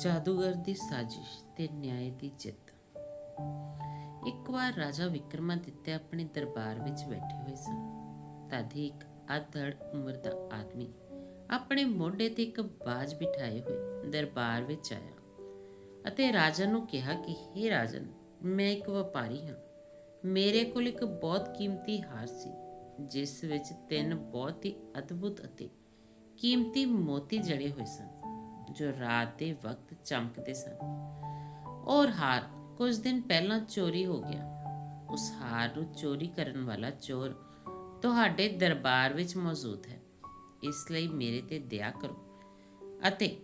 ਜਾਦੂਗਰ ਦੀ ਸਾਜ਼ਿਸ਼ ਤੇ ਨਿਆਂ ਦੀ ਜਿੱਤ। ਇੱਕ ਵਾਰ ਰਾਜਾ ਵਿਕਰਮਾਦਿੱਤਿਆ ਆਪਣੇ ਦਰਬਾਰ ਵਿੱਚ ਬੈਠੇ ਹੋਏ ਸਨ। ਤਦ ਹੀ ਇੱਕ ਅਧੜ ਉਮਰ ਦਾ ਆਦਮੀ ਆਪਣੇ ਮੋਢੇ ਤੇ ਇੱਕ ਬਾਜ ਬਿਠਾਏ ਹੋਏ ਦਰਬਾਰ ਵਿੱਚ ਆਇਆ ਅਤੇ ਰਾਜਾ ਨੂੰ ਕਿਹਾ ਕਿ हे ਰਾਜਨ, ਮੈਂ ਇੱਕ ਵਪਾਰੀ ਹਾਂ। ਮੇਰੇ ਕੋਲ ਇੱਕ ਬਹੁਤ ਕੀਮਤੀ ਹਾਰ ਸੀ, ਜਿਸ ਵਿੱਚ ਤਿੰਨ ਬਹੁਤ ਹੀ ਅਦਭੁਤ ਅਤੇ ਕੀਮਤੀ ਮੋਤੀ ਜੜੇ ਹੋਏ ਸਨ। ਜੋ ਰਾਤ ਦੇ ਵਕਤ ਚਮਕਦੇ ਸਨ। ਔਰ ਹਾਰ ਕੁਝ ਦਿਨ ਪਹਿਲਾਂ ਚੋਰੀ ਹੋ ਗਿਆ। ਉਸ ਹਾਰ ਨੂੰ ਚੋਰੀ ਕਰਨ ਵਾਲਾ ਚੋਰ ਤੁਹਾਡੇ ਦਰਬਾਰ ਵਿੱਚ ਮੌਜੂਦ ਹੈ। ਇਸ ਲਈ ਮੇਰੇ ਤੇ ਦਇਆ ਕਰੋ ਅਤੇ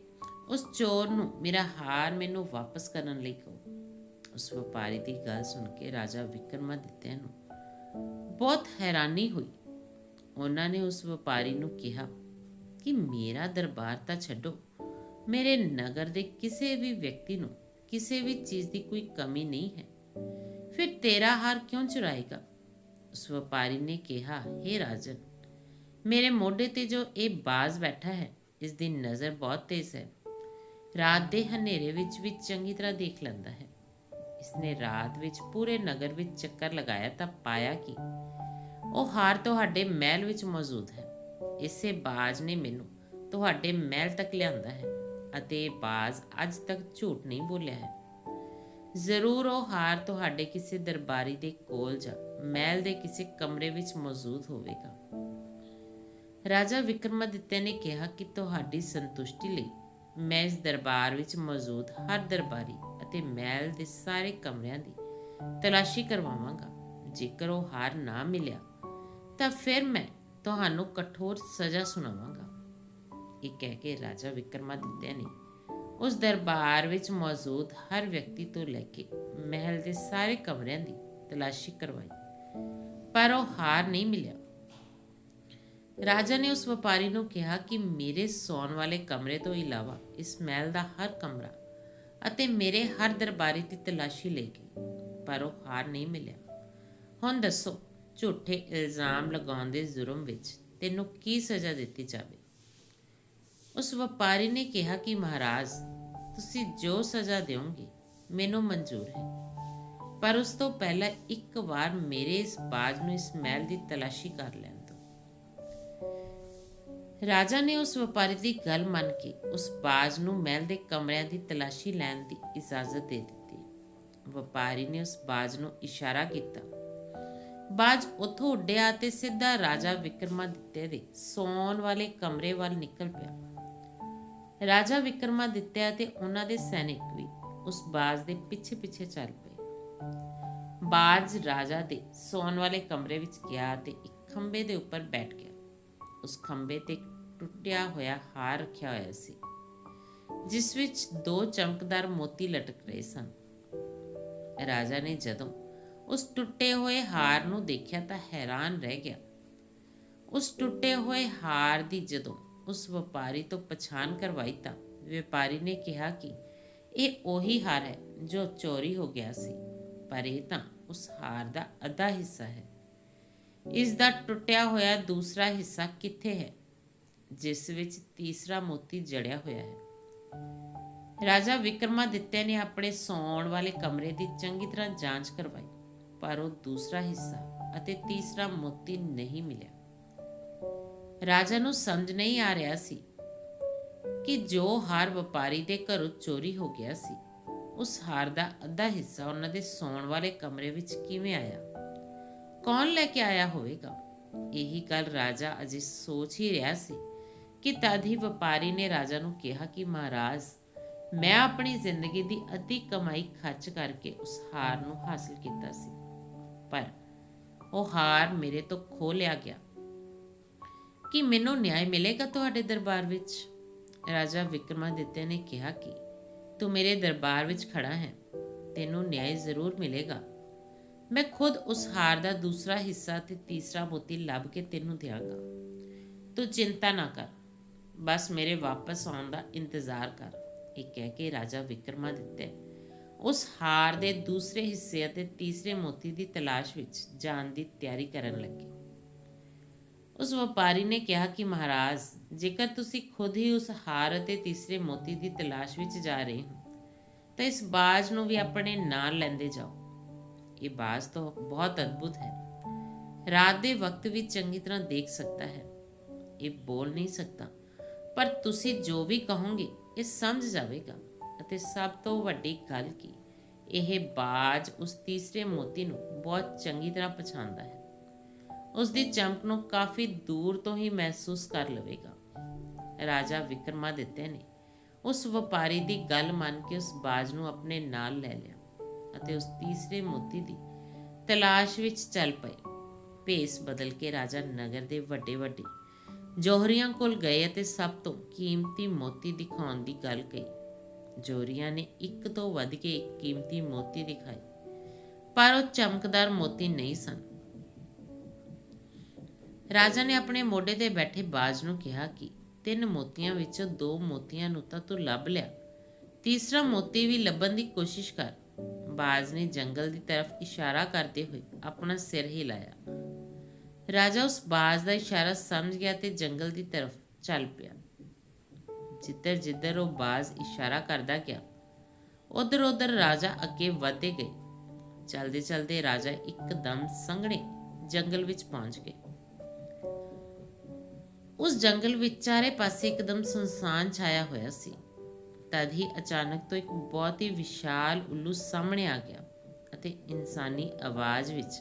ਉਸ ਚੋਰ ਨੂੰ ਮੇਰਾ ਹਾਰ ਮੈਨੂੰ ਵਾਪਸ ਕਰਨ ਲਈ ਕਹੋ। ਉਸ ਵਪਾਰੀ ਦੀ ਗੱਲ ਸੁਣ ਕੇ ਰਾਜਾ ਵਿਕਰਮਾਦਿੱਤਿਆ ਨੂੰ ਬਹੁਤ ਹੈਰਾਨੀ ਹੋਈ। ਉਹਨਾਂ ਨੇ ਉਸ ਵਪਾਰੀ ਨੂੰ ਕਿਹਾ ਕਿ ਮੇਰਾ ਦਰਬਾਰ ਤਾਂ ਛੱਡੋ। ਮੇਰੇ ਨਗਰ ਦੇ ਕਿਸੇ ਵੀ ਵਿਅਕਤੀ ਨੂੰ ਕਿਸੇ ਵੀ ਚੀਜ਼ ਦੀ ਕੋਈ ਕਮੀ ਨਹੀਂ ਹੈ। ਫਿਰ ਤੇਰਾ ਹਾਰ ਕਿਉਂ ਚੁਰਾਏਗਾ? ਉਸ ਵਪਾਰੀ ਨੇ ਕਿਹਾ हे ਰਾਜਨ, ਮੇਰੇ ਮੋਢੇ ਤੇ ਜੋ ਇਹ ਬਾਜ਼ ਬੈਠਾ ਹੈ, ਇਸ ਦੀ ਨਜ਼ਰ ਬਹੁਤ ਤੇਜ਼ ਹੈ। ਰਾਤ ਦੇ ਹਨੇਰੇ ਵਿੱਚ ਵੀ ਚੰਗੀ ਤਰ੍ਹਾਂ ਦੇਖ ਲੈਂਦਾ ਹੈ। ਇਸਨੇ ਰਾਤ ਵਿੱਚ ਪੂਰੇ ਨਗਰ ਵਿੱਚ ਚੱਕਰ ਲਗਾਇਆ ਤਾਂ ਪਾਇਆ ਕਿ? ਉਹ ਹਾਰ ਤੁਹਾਡੇ ਮਹਿਲ ਵਿੱਚ ਮੌਜੂਦ ਹੈ। ਇਸੇ ਬਾਜ਼ ਨੇ ਮੈਨੂੰ ਤੁਹਾਡੇ ਮਹਿਲ ਤੱਕ ਲਿਆਂਦਾ ਹੈ। ਅਤੇ ਬਾਜ਼ ਅੱਜ ਤੱਕ ਝੂਠ ਨਹੀਂ ਬੋਲਿਆ ਹੈ। ਜ਼ਰੂਰ ਉਹ ਹਾਰ ਤੁਹਾਡੇ ਕਿਸੇ ਦਰਬਾਰੀ ਦੇ ਕੋਲ ਜਾਂ ਮਹਿਲ ਦੇ ਕਿਸੇ ਕਮਰੇ ਵਿੱਚ ਮੌਜੂਦ ਹੋਵੇਗਾ। ਰਾਜਾ ਵਿਕਰਮਾਦਿੱਤਿਆ ਨੇ ਕਿਹਾ ਕਿ ਤੁਹਾਡੀ ਸੰਤੁਸ਼ਟੀ ਲਈ ਮੈਂ ਇਸ ਦਰਬਾਰ ਵਿੱਚ ਮੌਜੂਦ ਹਰ ਦਰਬਾਰੀ ਅਤੇ ਮਹਿਲ ਦੇ ਸਾਰੇ ਕਮਰਿਆਂ ਦੀ ਤਲਾਸ਼ੀ ਕਰਵਾਵਾਂਗਾ। ਜੇਕਰ ਉਹ ਹਾਰ ਨਾ ਮਿਲਿਆ ਤਾਂ ਫਿਰ ਮੈਂ ਤੁਹਾਨੂੰ ਕਠੋਰ ਸਜ਼ਾ ਸੁਣਾਵਾਂਗਾ। ਇਹ ਕਹਿ ਕੇ ਰਾਜਾ ਵਿਕਰਮਾਦਿੱਤਿਆ ਨੇ ਉਸ ਦਰਬਾਰ ਵਿੱਚ ਮੌਜੂਦ ਹਰ ਵਿਅਕਤੀ ਤੋਂ ਲੈ ਕੇ ਮਹਿਲ ਦੇ ਸਾਰੇ ਕਮਰਿਆਂ ਦੀ ਤਲਾਸ਼ੀ ਕਰਵਾਈ, ਪਰ ਉਹ ਹਾਰ ਨਹੀਂ ਮਿਲਿਆ। ਰਾਜਾ ਨੇ ਉਸ ਵਪਾਰੀ ਨੂੰ ਕਿਹਾ ਕਿ ਮੇਰੇ ਸੌਣ ਵਾਲੇ ਕਮਰੇ ਤੋਂ ਇਲਾਵਾ ਇਸ ਮਹਿਲ ਦਾ ਹਰ ਕਮਰਾ ਅਤੇ ਮੇਰੇ ਹਰ ਦਰਬਾਰੀ ਦੀ ਤਲਾਸ਼ੀ ਲਈ ਗਈ ਪਰ ਉਹ ਹਾਰ ਨਹੀਂ ਮਿਲਿਆ। ਹੁਣ ਦੱਸੋ, ਝੂਠੇ ਇਲਜ਼ਾਮ ਲਗਾਉਣ ਦੇ ਜ਼ੁਰਮ ਵਿੱਚ ਤੈਨੂੰ ਕੀ ਸਜ਼ਾ ਦਿੱਤੀ ਜਾਵੇ? ਉਸ ਵਪਾਰੀ ਨੇ ਕਿਹਾ ਕਿ, ਮਹਾਰਾਜ, ਤੁਸੀਂ ਜੋ ਸਜ਼ਾ ਦਿਓਗੇ, ਮੈਨੂੰ ਮਨਜ਼ੂਰ ਹੈ। ਪਰ ਉਸ ਤੋਂ ਪਹਿਲਾਂ ਇੱਕ ਵਾਰ ਮੇਰੇ ਇਸ ਬਾਜ ਨੂੰ ਇਸ ਮਹਿਲ ਦੀ ਤਲਾਸ਼ੀ ਕਰ ਲੈਣ ਦਿਓ। ਰਾਜਾ ਨੇ ਉਸ ਵਪਾਰੀ ਦੀ ਗੱਲ ਮੰਨ ਕੇ ਉਸ ਬਾਜ ਨੂੰ ਮਹਿਲ ਦੇ ਕਮਰਿਆਂ ਦੀ ਤਲਾਸ਼ੀ ਲੈਣ ਦੀ ਇਜਾਜ਼ਤ ਦੇ ਦਿੱਤੀ। ਵਪਾਰੀ ਨੇ ਉਸ ਬਾਜ ਨੂੰ ਇਸ਼ਾਰਾ ਕੀਤਾ। ਬਾਜ ਉਥੋਂ ਉੱਡਿਆ ਤੇ ਸਿੱਧਾ ਰਾਜਾ ਵਿਕਰਮਾਦਿੱਤਿਆ ਦੇ ਸੌਣ ਵਾਲੇ ਕਮਰੇ ਵੱਲ ਨਿਕਲ ਪਿਆ। ਰਾਜਾ ਵਿਕਰਮਾਦਿੱਤਿਆ ਤੇ ਉਹਨਾਂ ਦੇ ਸੈਨਿਕ ਵੀ ਉਸ ਬਾਜ ਦੇ ਪਿੱਛੇ ਪਿੱਛੇ ਚੱਲ ਪਏ। ਬਾਜ ਰਾਜਾ ਦੇ ਸੌਣ ਵਾਲੇ ਕਮਰੇ ਵਿੱਚ ਗਿਆ ਤੇ ਇੱਕ ਖੰਬੇ ਦੇ ਉੱਪਰ ਬੈਠ ਗਿਆ। ਉਸ ਖੰਬੇ ਤੇ ਟੁੱਟਿਆ ਹੋਇਆ ਹਾਰ ਰੱਖਿਆ ਹੋਇਆ ਸੀ, ਜਿਸ ਵਿੱਚ ਦੋ ਚਮਕਦਾਰ ਮੋਤੀ ਲਟਕ ਰਹੇ ਸਨ। ਰਾਜਾ ਨੇ ਜਦੋਂ ਉਸ ਟੁੱਟੇ ਹੋਏ ਹਾਰ ਨੂੰ ਦੇਖਿਆ ਤਾਂ ਹੈਰਾਨ ਰਹਿ ਗਿਆ। ਉਸ ਟੁੱਟੇ ਹੋਏ ਹਾਰ ਦੀ ਜਦੋਂ ਉਸ ਵਪਾਰੀ ਤੋਂ ਪਛਾਣ ਕਰਵਾਈ ਤਾਂ ਵਪਾਰੀ ਨੇ ਕਿਹਾ ਕਿ ਇਹ ਉਹੀ ਹਾਰ ਹੈ ਜੋ ਚੋਰੀ ਹੋ ਗਿਆ ਸੀ, ਪਰ ਇਹ ਤਾਂ ਉਸ ਹਾਰ ਦਾ ਅੱਧਾ ਹਿੱਸਾ ਹੈ। ਇਸ ਦਾ ਟੁੱਟਿਆ ਹੋਇਆ ਦੂਸਰਾ ਹਿੱਸਾ ਕਿੱਥੇ ਹੈ, ਜਿਸ ਵਿੱਚ ਤੀਸਰਾ ਮੋਤੀ ਜੜਿਆ ਹੋਇਆ ਹੈ। ਰਾਜਾ ਵਿਕਰਮਾਦਿੱਤਿਆ ਨੇ ਆਪਣੇ ਸੌਣ ਵਾਲੇ ਕਮਰੇ ਦੀ ਚੰਗੀ ਤਰ੍ਹਾਂ ਜਾਂਚ ਕਰਵਾਈ, ਪਰ ਉਹ ਦੂਸਰਾ ਹਿੱਸਾ ਅਤੇ ਤੀਸਰਾ ਮੋਤੀ ਨਹੀਂ ਮਿਲਿਆ। ਰਾਜਾ ਨੂੰ ਸਮਝ ਨਹੀਂ ਆ ਰਿਹਾ ਸੀ ਕਿ ਜੋ ਹਾਰ ਵਪਾਰੀ ਦੇ ਘਰੋਂ ਚੋਰੀ ਹੋ ਗਿਆ ਸੀ, ਉਸ ਹਾਰ ਦਾ ਅੱਧਾ ਹਿੱਸਾ ਉਹਨਾਂ ਦੇ ਸੌਣ ਵਾਲੇ ਕਮਰੇ ਵਿੱਚ ਕਿਵੇਂ ਆਇਆ? ਕੌਣ ਲੈ ਕੇ ਆਇਆ ਹੋਵੇਗਾ? ਇਹੀ ਗੱਲ ਰਾਜਾ ਅਜੇ ਸੋਚ ਹੀ ਰਿਹਾ ਸੀ ਕਿ ਤਦ ਹੀ ਵਪਾਰੀ ਨੇ ਰਾਜਾ ਨੂੰ ਕਿਹਾ ਕਿ ਮਹਾਰਾਜ, ਮੈਂ ਆਪਣੀ ਜ਼ਿੰਦਗੀ ਦੀ ਅੱਧੀ ਕਮਾਈ ਖਰਚ ਕਰਕੇ ਉਸ ਹਾਰ ਨੂੰ ਹਾਸਲ ਕੀਤਾ ਸੀ, ਪਰ ਉਹ ਹਾਰ ਮੇਰੇ ਤੋਂ ਖੋ ਲਿਆ ਗਿਆ। ਕਿ ਮੈਨੂੰ ਨਿਆਂ ਮਿਲੇਗਾ ਤੁਹਾਡੇ ਦਰਬਾਰ ਵਿੱਚ? ਰਾਜਾ ਵਿਕਰਮਾਦਿੱਤਿਆ ਨੇ ਕਿਹਾ ਕਿ ਤੂੰ ਮੇਰੇ ਦਰਬਾਰ ਵਿੱਚ ਖੜਾ ਹੈ, ਤੈਨੂੰ ਨਿਆਂ ਜ਼ਰੂਰ ਮਿਲੇਗਾ। ਮੈਂ ਖੁਦ ਉਸ ਹਾਰ ਦਾ ਦੂਸਰਾ ਹਿੱਸਾ ਤੇ ਤੀਸਰਾ ਮੋਤੀ ਲੱਭ ਕੇ ਤੈਨੂੰ ਦਿਆਂਗਾ। ਤੂੰ ਚਿੰਤਾ ਨਾ ਕਰ, ਬਸ ਮੇਰੇ ਵਾਪਸ ਆਉਣ ਦਾ ਇੰਤਜ਼ਾਰ ਕਰ। ਇਹ ਕਹਿ ਕੇ ਰਾਜਾ ਵਿਕਰਮਾਦਿੱਤਿਆ ਉਸ ਹਾਰ ਦੇ ਦੂਸਰੇ ਹਿੱਸੇ ਅਤੇ ਤੀਸਰੇ ਮੋਤੀ ਦੀ ਤਲਾਸ਼ ਵਿੱਚ ਜਾਣ ਦੀ ਤਿਆਰੀ ਕਰਨ ਲੱਗੇ। ਉਸ ਵਪਾਰੀ ਨੇ ਕਿਹਾ ਕਿ ਮਹਾਰਾਜ, ਜੇਕਰ ਤੁਸੀਂ ਖੁਦ ਹੀ ਉਸ ਹਾਰ ਅਤੇ ਤੀਸਰੇ ਮੋਤੀ ਦੀ ਤਲਾਸ਼ ਵਿੱਚ ਜਾ ਰਹੇ ਹੋ, ਤਾਂ ਇਸ ਬਾਜ ਨੂੰ ਵੀ ਆਪਣੇ ਨਾਲ ਲੈਂਦੇ ਜਾਓ। ਇਹ ਬਾਜ ਤਾਂ ਬਹੁਤ ਅਦਭੁਤ ਹੈ। ਰਾਤ ਦੇ ਵਕਤ ਵੀ ਚੰਗੀ ਤਰ੍ਹਾਂ ਦੇਖ ਸਕਦਾ ਹੈ। ਇਹ ਬੋਲ ਨਹੀਂ ਸਕਦਾ, ਪਰ ਤੁਸੀਂ ਜੋ ਵੀ ਕਹੋਗੇ, ਇਹ ਸਮਝ ਜਾਵੇਗਾ। ਅਤੇ ਸਭ ਤੋਂ ਵੱਡੀ ਗੱਲ ਕੀ, ਇਹ ਬਾਜ ਉਸ ਤੀਸਰੇ ਮੋਤੀ ਨੂੰ ਬਹੁਤ ਚੰਗੀ ਤਰ੍ਹਾਂ ਪਛਾਣਦਾ ਹੈ। ਉਸ ਦੀ ਚਮਕ ਨੂੰ ਕਾਫੀ ਦੂਰ ਤੋਂ ਹੀ ਮਹਿਸੂਸ ਕਰ ਲਵੇਗਾ। ਰਾਜਾ ਵਿਕਰਮਾਦਿੱਤਿਆ ਨੇ ਉਸ ਵਪਾਰੀ ਦੀ ਗੱਲ ਮੰਨ ਕੇ ਉਸ ਬਾਜ ਨੂੰ ਆਪਣੇ ਨਾਲ ਲੈ ਲਿਆ ਅਤੇ ਉਸ ਤੀਸਰੇ ਮੋਤੀ ਦੀ ਤਲਾਸ਼ ਵਿੱਚ ਚੱਲ ਪਏ। ਭੇਸ ਬਦਲ ਕੇ ਰਾਜਾ ਨਗਰ ਦੇ ਵੱਡੇ ਵੱਡੇ ਜੋਹਰੀਆਂ ਕੋਲ ਗਏ ਅਤੇ ਸਭ ਤੋਂ ਕੀਮਤੀ ਮੋਤੀ ਦਿਖਾਉਣ ਦੀ ਗੱਲ ਕਹੀ। ਜੋਹਰੀਆਂ ਨੇ ਇੱਕ ਤੋਂ ਵੱਧ ਕੇ ਇੱਕ ਕੀਮਤੀ ਮੋਤੀ ਦਿਖਾਏ ਪਰ ਉਹ ਚਮਕਦਾਰ ਮੋਤੀ ਨਹੀਂ ਸਨ। ਰਾਜਾ ਨੇ ਆਪਣੇ ਮੋਢੇ ਤੇ ਬੈਠੇ ਬਾਜ ਨੂੰ ਕਿਹਾ ਕਿ ਤਿੰਨ ਮੋਤੀਆਂ ਵਿੱਚੋਂ ਦੋ ਮੋਤੀਆਂ ਨੂੰ ਤਾਂ ਤੂੰ ਲੱਭ ਲਿਆ। ਤੀਸਰਾ ਮੋਤੀ ਵੀ ਲੱਭਣ ਦੀ ਕੋਸ਼ਿਸ਼ ਕਰ। ਬਾਜ ਨੇ ਜੰਗਲ ਦੀ ਤਰਫ ਇਸ਼ਾਰਾ ਕਰਦੇ ਹੋਏ ਆਪਣਾ ਸਿਰ ਹਿਲਾਇਆ। ਰਾਜਾ ਉਸ ਬਾਜ ਦਾ ਇਸ਼ਾਰਾ ਸਮਝ ਗਿਆ ਤੇ ਜੰਗਲ ਦੀ ਤਰਫ ਚੱਲ ਪਿਆ। ਜਿੱਧਰ ਜਿੱਧਰ ਉਹ ਬਾਜ਼ ਇਸ਼ਾਰਾ ਕਰਦਾ ਗਿਆ, ਉਧਰ ਉਧਰ ਰਾਜਾ ਅੱਗੇ ਵਧਦੇ ਗਏ। ਚਲਦੇ ਚਲਦੇ ਰਾਜਾ ਇੱਕਦਮ ਸੰਘਣੇ ਜੰਗਲ ਵਿੱਚ ਪਹੁੰਚ ਗਏ। ਉਸ ਜੰਗਲ ਵਿੱਚ ਚਾਰੇ ਪਾਸੇ ਇੱਕਦਮ ਸੁਨਸਾਨ ਛਾਇਆ ਹੋਇਆ ਸੀ। ਤਦ ਹੀ ਅਚਾਨਕ ਤੋਂ ਇੱਕ ਬਹੁਤ ਹੀ ਵਿਸ਼ਾਲ ਉੱਲੂ ਸਾਹਮਣੇ ਆ ਗਿਆ ਅਤੇ ਇਨਸਾਨੀ ਆਵਾਜ਼ ਵਿੱਚ,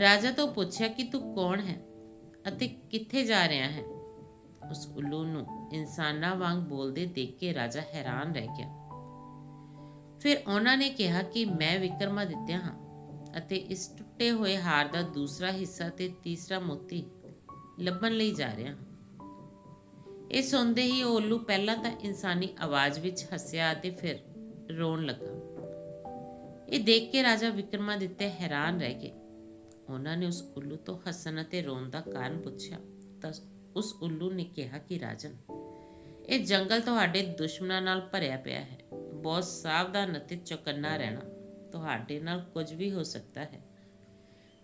ਰਾਜਾ ਤੋਂ ਪੁੱਛਿਆ ਕਿ ਤੂੰ ਕੌਣ ਹੈ ਅਤੇ ਕਿੱਥੇ ਜਾ ਰਿਹਾ ਹੈ? ਉਸ ਉੱਲੂ ਨੂੰ ਇਨਸਾਨਾਂ ਵਾਂਗ ਬੋਲਦੇ ਦੇਖ ਕੇ ਰਾਜਾ ਹੈਰਾਨ ਰਹਿ ਗਿਆ। ਫਿਰ ਉਹਨਾਂ ਨੇ ਕਿਹਾ ਕਿ ਮੈਂ ਵਿਕਰਮਾਦਿੱਤਿਆ ਹਾਂ ਅਤੇ ਇਸ ਟੁੱਟੇ ਹੋਏ ਹਾਰ ਦਾ ਦੂਸਰਾ ਹਿੱਸਾ ਤੇ ਤੀਸਰਾ ਮੋਤੀ ਲੱਭਣ ਲਈ ਜਾ ਰਿਹਾ ਹਾਂ। ਇਹ ਸੁਣਦੇ ਹੀ ਉਹ ਉੱਲੂ ਪਹਿਲਾਂ ਤਾਂ ਇਨਸਾਨੀ ਆਵਾਜ਼ ਵਿੱਚ ਹੱਸਿਆ ਅਤੇ ਫਿਰ ਰੋਣ ਲੱਗਾ। ਇਹ ਦੇਖ ਕੇ ਰਾਜਾ ਵਿਕਰਮਾਦਿੱਤਿਆ ਹੈਰਾਨ ਰਹਿ ਗਏ। ਉਹਨਾਂ ਨੇ ਉਸ ਉੱਲੂ ਤੋਂ ਹੱਸਣ ਅਤੇ ਰੋਣ ਦਾ ਕਾਰਨ ਪੁੱਛਿਆ ਤਾਂ ਉਸ ਉੱਲੂ ਨੇ ਕਿਹਾ ਕਿ, ਰਾਜਨ, ਇਹ ਜੰਗਲ ਤੁਹਾਡੇ ਦੁਸ਼ਮਣਾਂ ਨਾਲ ਭਰਿਆ ਪਿਆ ਹੈ। ਬਹੁਤ ਸਾਵਧਾਨ ਅਤੇ ਚੌਕੰਨਾ ਰਹਿਣਾ ਤੁਹਾਡੇ ਨਾਲ ਕੁਝ ਵੀ ਹੋ ਸਕਦਾ ਹੈ।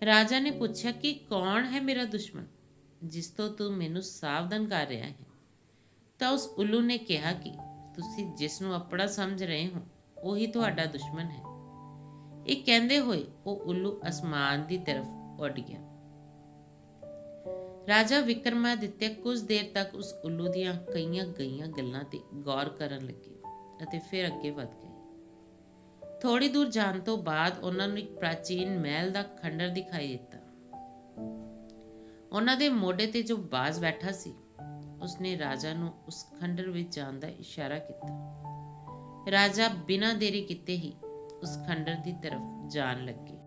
ਰਾਜਾ ਨੇ ਪੁੱਛਿਆ ਕਿ ਕੌਣ ਹੈ ਮੇਰਾ ਦੁਸ਼ਮਣ? ਜਿਸ ਤੋਂ ਤੂੰ ਮੈਨੂੰ ਸਾਵਧਾਨ ਕਰ ਰਿਹਾ ਹੈ। ਤਾਂ ਉਸ ਉੱਲੂ ਨੇ ਕਿਹਾ ਕਿ ਤੁਸੀਂ ਜਿਸ ਨੂੰ ਆਪਣਾ ਸਮਝ ਰਹੇ ਹੋ, ਉਹੀ ਤੁਹਾਡਾ ਦੁਸ਼ਮਣ ਹੈ। ਇਹ ਕਹਿੰਦੇ ਹੋਏ ਉਹ ਉੱਲੂ ਅਸਮਾਨ ਦੀ ਤਰਫ ਉੱਡ ਗਿਆ। ਰਾਜਾ ਵਿਕਰਮਾਦਿੱਤਿਆ ਕੁਝ ਦੇਰ ਤੱਕ ਉਸ ਉੱਲੂ ਦੀਆਂ ਕਈਆਂ ਗਈਆਂ ਗੱਲਾਂ ਤੇ ਗੌਰ ਕਰਨ ਲੱਗੇ ਅਤੇ ਫਿਰ ਅੱਗੇ ਵਧ ਗਏ। ਥੋੜੀ ਦੂਰ ਜਾਣ ਤੋਂ ਬਾਅਦ ਉਹਨਾਂ ਨੂੰ ਇੱਕ ਪ੍ਰਾਚੀਨ ਮਹਿਲ ਦਾ ਖੰਡਰ ਦਿਖਾਈ ਦਿੱਤਾ। ਉਹਨਾਂ ਦੇ ਮੋਢੇ ਤੇ ਜੋ ਬਾਜ਼ ਬੈਠਾ ਸੀ ਉਸਨੇ ਰਾਜਾ ਨੂੰ ਉਸ ਖੰਡਰ ਵਿੱਚ ਜਾਣ ਦਾ ਇਸ਼ਾਰਾ ਕੀਤਾ। ਰਾਜਾ ਬਿਨਾਂ ਦੇਰੀ ਕੀਤੇ ਹੀ ਉਸ ਖੰਡਰ ਦੀ ਤਰਫ ਜਾਣ ਲੱਗੇ।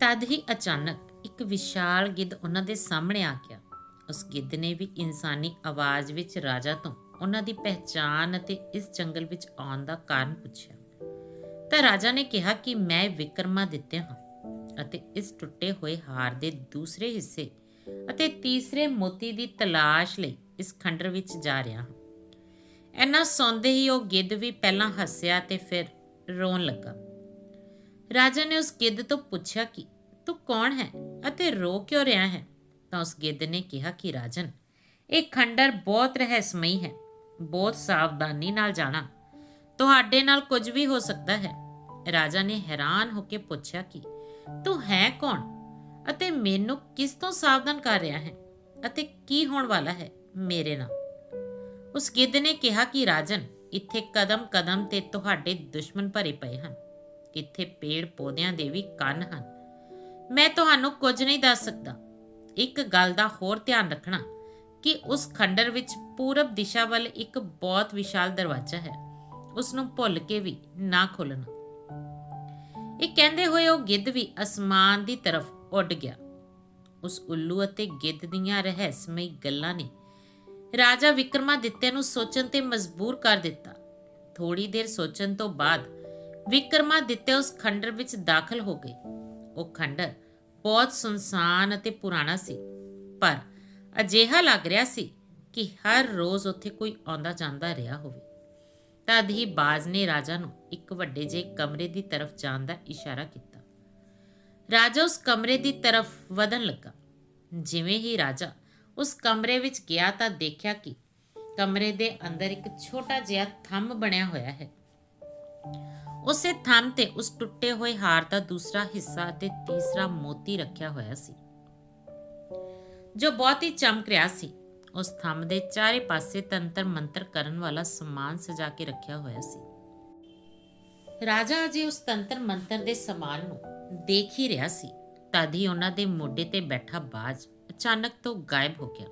ਤਦ ਹੀ ਅਚਾਨਕ ਇੱਕ ਵਿਸ਼ਾਲ ਗਿੱਧ ਉਹਨਾਂ ਦੇ ਸਾਹਮਣੇ ਆ ਗਿਆ। ਉਸ ਗਿੱਧ ਨੇ ਵੀ ਇਨਸਾਨੀ ਆਵਾਜ਼ ਵਿੱਚ ਰਾਜਾ ਤੋਂ ਉਹਨਾਂ ਦੀ ਪਹਿਚਾਣ ਅਤੇ ਇਸ ਜੰਗਲ ਵਿੱਚ ਆਉਣ ਦਾ ਕਾਰਨ ਪੁੱਛਿਆ। ਤਾਂ ਰਾਜਾ ਨੇ ਕਿਹਾ ਕਿ ਮੈਂ ਵਿਕਰਮਾਦਿੱਤਿਆ ਹਾਂ ਅਤੇ ਇਸ ਟੁੱਟੇ ਹੋਏ ਹਾਰ ਦੇ ਦੂਸਰੇ ਹਿੱਸੇ ਅਤੇ ਤੀਸਰੇ ਮੋਤੀ ਦੀ ਤਲਾਸ਼ ਲਈ ਇਸ ਖੰਡਰ ਵਿੱਚ ਜਾ ਰਿਹਾ ਹਾਂ। ਐਨਾ ਸੌਂਦੇ ਹੀ ਉਹ ਗਿੱਧ ਵੀ ਪਹਿਲਾਂ ਹੱਸਿਆ ਤੇ ਫਿਰ ਰੋਣ ਲੱਗਾ। ਰਾਜਾ ਨੇ ਉਸ ਗਿੱਧ ਤੋਂ ਪੁੱਛਿਆ ਕਿ, ਤੂੰ ਕੌਣ ਹੈ ਅਤੇ ਰੋ ਕਿਉਂ ਰਿਹਾ ਹੈ? ਤਾਂ ਉਸ ਗਿੱਧ ਨੇ ਕਿਹਾ ਕਿ, ਰਾਜਨ, ਇਹ ਖੰਡਰ ਬਹੁਤ ਰਹੱਸਮਈ ਹੈ। ਬਹੁਤ ਸਾਵਧਾਨੀ ਨਾਲ ਜਾਣਾ। ਤੁਹਾਡੇ ਨਾਲ ਕੁਝ ਵੀ ਹੋ ਸਕਦਾ ਹੈ। ਰਾਜਾ ਨੇ ਹੈਰਾਨ ਹੋ ਕੇ ਪੁੱਛਿਆ ਕਿ, ਤੂੰ ਹੈ ਕੌਣ ਅਤੇ ਮੈਨੂੰ ਕਿਸ ਤੋਂ ਸਾਵਧਾਨ ਕਰ ਰਿਹਾ ਹੈ ਅਤੇ ਕੀ ਹੋਣ ਵਾਲਾ ਹੈ? ਮੇਰੇ ਨਾਲ। ਉਸ ਗਿੱਧ ਨੇ ਕਿਹਾ ਕਿ, ਰਾਜਨ, ਇੱਥੇ ਕਦਮ ਕਦਮ ਤੇ ਤੁਹਾਡੇ ਦੁਸ਼ਮਣ ਭਰੇ ਪਏ ਹਨ। ਇੱਥੇ ਪੇੜ ਪੌਦਿਆਂ ਦੇ ਵੀ ਕੰਨ ਹਨ। ਮੈਂ ਤੁਹਾਨੂੰ ਕੁਝ ਨਹੀਂ ਦੱਸ ਸਕਦਾ। ਇੱਕ ਗੱਲ ਦਾ ਹੋਰ ਧਿਆਨ ਰੱਖਣਾ ਕਿ ਉਸ ਖੰਡਰ ਵਿੱਚ ਪੂਰਬ ਦਿਸ਼ਾ ਵੱਲ ਇੱਕ ਬਹੁਤ ਵਿਸ਼ਾਲ ਦਰਵਾਜ਼ਾ ਹੈ। ਉਸ ਨੂੰ ਭੁੱਲ ਕੇ ਵੀ ਨਾ ਖੋਲਣਾ ਇਹ ਕਹਿੰਦੇ ਹੋਏ ਉਹ ਗਿੱਧ ਵੀ ਅਸਮਾਨ ਦੀ ਤਰਫ ਉੱਡ ਗਿਆ। ਉਸ ਉੱਲੂ ਅਤੇ ਗਿੱਧ ਦੀਆਂ ਰਹੱਸਮਈ ਗੱਲਾਂ ਨੇ ਰਾਜਾ ਵਿਕਰਮਾਦਿੱਤਿਆ ਨੂੰ ਸੋਚਣ ਤੇ ਮਜਬੂਰ ਕਰ ਦਿੱਤਾ। ਥੋੜੀ ਦੇਰ ਸੋਚਣ ਤੋਂ ਬਾਅਦ ਵਿਕਰਮਾਦਿੱਤਿਆ ਉਸ ਖੰਡਰ ਵਿੱਚ ਦਾਖਲ ਹੋ ਗਏ। ਉਹ ਖੰਡਰ ਬਹੁਤ ਸੁਨਸਾਨ ਅਤੇ ਪੁਰਾਣਾ ਸੀ, ਪਰ ਅਜਿਹਾ ਲੱਗ ਰਿਹਾ ਸੀ ਕਿ ਹਰ ਰੋਜ਼ ਉੱਥੇ ਕੋਈ ਆਉਂਦਾ ਜਾਂਦਾ ਰਿਹਾ ਹੋਵੇ। ਤਦ ਹੀ ਬਾਜ਼ ਨੇ ਰਾਜਾ ਨੂੰ ਇੱਕ ਵੱਡੇ ਜਿਹੇ ਕਮਰੇ ਦੀ ਤਰਫ ਜਾਣ ਦਾ ਇਸ਼ਾਰਾ ਕੀਤਾ। ਰਾਜਾ ਉਸ ਕਮਰੇ ਦੀ ਤਰਫ ਵਧਣ ਲੱਗਾ। ਜਿਵੇਂ ਹੀ ਰਾਜਾ ਉਸ ਕਮਰੇ ਵਿੱਚ ਗਿਆ ਤਾਂ ਦੇਖਿਆ ਕਿ ਕਮਰੇ ਦੇ ਅੰਦਰ ਇੱਕ ਛੋਟਾ ਜਿਹਾ ਥੰਮ ਬਣਿਆ ਹੋਇਆ ਹੈ। ਉਸੇ ਥੰਮ ਤੇ ਉਸ ਟੁੱਟੇ ਹੋਏ ਹਾਰ ਦਾ ਦੂਸਰਾ ਹਿੱਸਾ ਅਤੇ ਤੀਸਰਾ ਮੋਤੀ ਰੱਖਿਆ ਹੋਇਆ ਸੀ। ਜੋ ਬਹੁਤ ਹੀ ਚਮਕ ਰਿਹਾ ਸੀ, ਉਸ ਥੰਮ ਦੇ ਚਾਰੇ ਪਾਸੇ ਤੰਤਰ ਮੰਤਰ ਕਰਨ ਵਾਲਾ ਸਮਾਨ ਸਜਾ ਕੇ ਰੱਖਿਆ ਹੋਇਆ ਸੀ। ਰਾਜਾ ਅਜੇ ਉਸ ਤੰਤਰ ਮੰਤਰ ਦੇ ਸਮਾਨ ਨੂੰ ਦੇਖ ਹੀ ਰਿਹਾ ਸੀ, ਤਦ ਹੀ ਉਹਨਾਂ ਦੇ ਮੋਢੇ ਤੇ ਬੈਠਾ ਬਾਜ ਅਚਾਨਕ ਤੋਂ ਗਾਇਬ ਹੋ ਗਿਆ।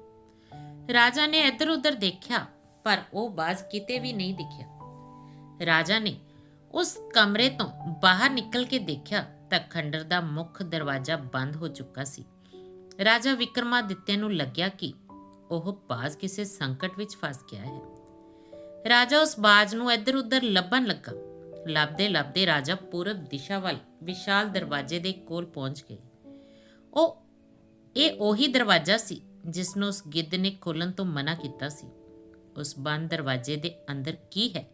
ਰਾਜਾ ਨੇ ਇੱਧਰ ਉੱਧਰ ਦੇਖਿਆ, ਪਰ ਉਹ ਬਾਜ ਕਿਤੇ ਵੀ ਨਹੀਂ ਦਿਖਿਆ। ਰਾਜਾ ਨੇ ਉਸ ਕਮਰੇ ਤੋਂ ਬਾਹਰ ਨਿਕਲ ਕੇ ਦੇਖਿਆ ਤਾਂ ਖੰਡਰ ਦਾ ਮੁੱਖ ਦਰਵਾਜ਼ਾ ਬੰਦ ਹੋ ਚੁੱਕਾ ਸੀ। ਰਾਜਾ ਵਿਕਰਮਾਦਿੱਤਿਆ ਨੂੰ ਲੱਗਿਆ ਕਿ ਉਹ ਬਾਜ਼ ਕਿਸੇ ਸੰਕਟ ਵਿੱਚ ਫਸ ਗਿਆ ਹੈ। ਰਾਜਾ ਉਸ ਬਾਜ਼ ਨੂੰ ਇੱਧਰ ਉੱਧਰ ਲੱਭਣ ਲੱਗਾ। ਲੱਭਦੇ ਲੱਭਦੇ ਰਾਜਾ ਪੂਰਬ ਦਿਸ਼ਾ ਵੱਲ ਵਿਸ਼ਾਲ ਦਰਵਾਜ਼ੇ ਦੇ ਕੋਲ ਪਹੁੰਚ ਗਏ। ਉਹ ਇਹ ਉਹੀ ਦਰਵਾਜ਼ਾ ਸੀ ਜਿਸ ਨੂੰ ਉਸ ਗਿੱਧ ਨੇ ਖੋਲਣ ਤੋਂ ਮਨਾ ਕੀਤਾ ਸੀ। ਉਸ ਬੰਦ ਦਰਵਾਜ਼ੇ ਦੇ ਅੰਦਰ ਕੀ ਹੈ?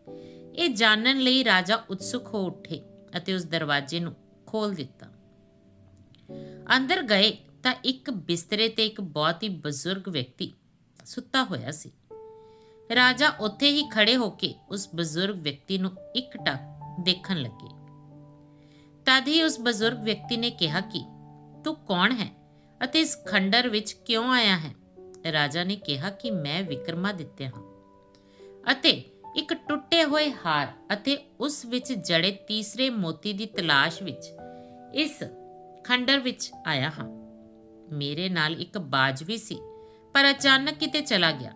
ਇਹ ਜਾਣਨ ਲਈ ਰਾਜਾ ਉਤਸੁਕ ਹੋ ਉੱਠੇ ਅਤੇ ਉਸ ਦਰਵਾਜ਼ੇ ਨੂੰ ਖੋਲ ਦਿੱਤਾ। ਅੰਦਰ ਗਏ ਤਾਂ ਇੱਕ ਬਿਸਤਰੇ ਤੇ ਇੱਕ ਬਹੁਤ ਹੀ ਬਜ਼ੁਰਗ ਵਿਅਕਤੀ ਸੁੱਤਾ ਹੋਇਆ ਸੀ। ਰਾਜਾ ਉੱਥੇ ਹੀ ਖੜੇ ਹੋ ਕੇ ਉਸ ਬਜ਼ੁਰਗ ਵਿਅਕਤੀ ਨੂੰ ਇੱਕ ਟੱਕ ਦੇਖਣ ਲੱਗੇ। ਤਦ ਹੀ ਉਸ ਬਜ਼ੁਰਗ ਵਿਅਕਤੀ ਨੇ ਕਿਹਾ ਕਿ, ਤੂੰ ਕੌਣ ਹੈ? ਅਤੇ ਇਸ ਖੰਡਰ ਵਿੱਚ ਕਿਉਂ ਆਇਆ ਹੈ? ਰਾਜਾ ਨੇ ਕਿਹਾ ਕਿ ਮੈਂ ਵਿਕਰਮਾਦਿੱਤਿਆ ਹਾਂ। ਅਤੇ ਇੱਕ ਟੁੱਟੇ ਹੋਏ ਹਾਰ ਅਤੇ ਉਸ ਵਿੱਚ ਜੜੇ ਤੀਸਰੇ ਮੋਤੀ ਦੀ ਤਲਾਸ਼ ਵਿੱਚ ਇਸ ਖੰਡਰ ਵਿੱਚ ਆਇਆ ਹਾਂ। ਮੇਰੇ ਨਾਲ ਇੱਕ ਬਾਜ ਵੀ ਸੀ, ਪਰ ਅਚਾਨਕ ਕਿਤੇ ਚਲਾ ਗਿਆ।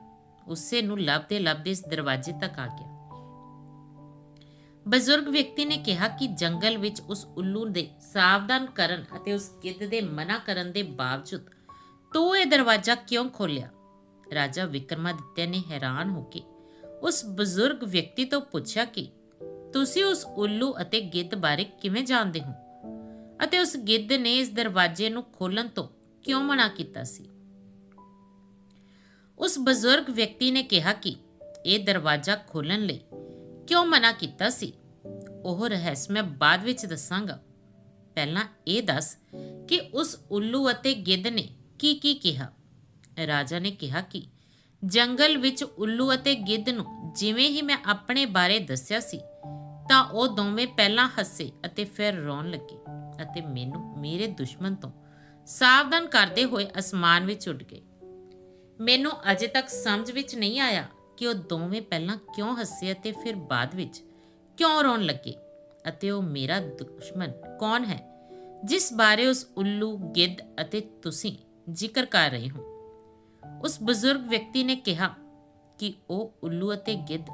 ਉਸੇ ਨੂੰ ਲੱਭਦੇ ਲੱਭਦੇ ਇਸ ਦਰਵਾਜ਼ੇ ਤੱਕ ਆ ਗਿਆ। ਬਜ਼ੁਰਗ ਵਿਅਕਤੀ ਨੇ ਕਿਹਾ ਕਿ ਜੰਗਲ ਵਿੱਚ ਉਸ ਉੱਲੂ ਦੇ ਸਾਵਧਾਨ ਕਰਨ ਅਤੇ ਉਸ ਗਿੱਧ ਦੇ ਮਨਾ ਕਰਨ ਦੇ ਬਾਵਜੂਦ ਤੂੰ ਇਹ ਦਰਵਾਜ਼ਾ ਕਿਉਂ ਖੋਲਿਆ ਰਾਜਾ ਵਿਕਰਮਾਦਿੱਤਿਆ ਨੇ ਹੈਰਾਨ ਹੋ ਕੇ ਉਸ ਬਜ਼ੁਰਗ ਵਿਅਕਤੀ ਤੋਂ ਪੁੱਛਿਆ ਕਿ ਤੁਸੀਂ ਉਸ ਉੱਲੂ ਅਤੇ ਗਿੱਧ ਬਾਰੇ ਕਿਵੇਂ ਜਾਣਦੇ ਹੋ? ਅਤੇ ਉਸ ਗਿੱਧ ਨੇ ਇਸ ਦਰਵਾਜ਼ੇ ਨੂੰ ਖੋਲਣ ਤੋਂ ਕਿਉਂ ਮਨਾ ਕੀਤਾ ਸੀ? ਉਸ ਬਜ਼ੁਰਗ ਵਿਅਕਤੀ ਨੇ ਕਿਹਾ ਕਿ ਇਹ ਦਰਵਾਜ਼ਾ ਖੋਲਣ ਲਈ ਕਿਉਂ ਮਨਾ ਕੀਤਾ ਸੀ? ਉਹ ਰਹੱਸ ਮੈਂ ਬਾਅਦ ਵਿੱਚ ਦੱਸਾਂਗਾ। ਪਹਿਲਾਂ ਇਹ ਦੱਸ ਕਿ ਉਸ ਉੱਲੂ ਅਤੇ ਗਿੱਧ ਨੇ ਕੀ ਕੀ ਕਿਹਾ? ਰਾਜਾ ਨੇ ਕਿਹਾ ਕਿ ਜੰਗਲ ਵਿੱਚ ਉੱਲੂ ਅਤੇ ਗਿੱਧ ਨੂੰ ਜਿਵੇਂ ਹੀ ਮੈਂ ਆਪਣੇ ਬਾਰੇ ਦੱਸਿਆ ਸੀ, ਤਾਂ ਉਹ ਦੋਵੇਂ ਪਹਿਲਾਂ ਹੱਸੇ ਅਤੇ ਫਿਰ ਰੋਣ ਲੱਗੇ ਅਤੇ ਮੈਨੂੰ ਮੇਰੇ ਦੁਸ਼ਮਣ ਤੋਂ ਸਾਵਧਾਨ ਕਰਦੇ ਹੋਏ ਅਸਮਾਨ ਵਿੱਚ ਉੱਡ ਗਏ। ਮੈਨੂੰ ਅਜੇ ਤੱਕ ਸਮਝ ਵਿੱਚ ਨਹੀਂ ਆਇਆ ਕਿ ਉਹ ਦੋਵੇਂ ਪਹਿਲਾਂ ਕਿਉਂ ਹੱਸੇ ਅਤੇ ਫਿਰ ਬਾਅਦ ਵਿੱਚ ਕਿਉਂ ਰੋਣ ਲੱਗੇ? ਅਤੇ ਉਹ ਮੇਰਾ ਦੁਸ਼ਮਣ ਕੌਣ ਹੈ, ਜਿਸ ਬਾਰੇ ਉਸ ਉੱਲੂ, ਗਿੱਧ ਅਤੇ ਤੁਸੀਂ ਜ਼ਿਕਰ ਕਰ ਰਹੇ ਹੋ? ਉਸ ਬਜ਼ੁਰਗ ਵਿਅਕਤੀ ਨੇ ਕਿਹਾ ਕਿ ਉਹ ਉੱਲੂ ਅਤੇ ਗਿੱਧ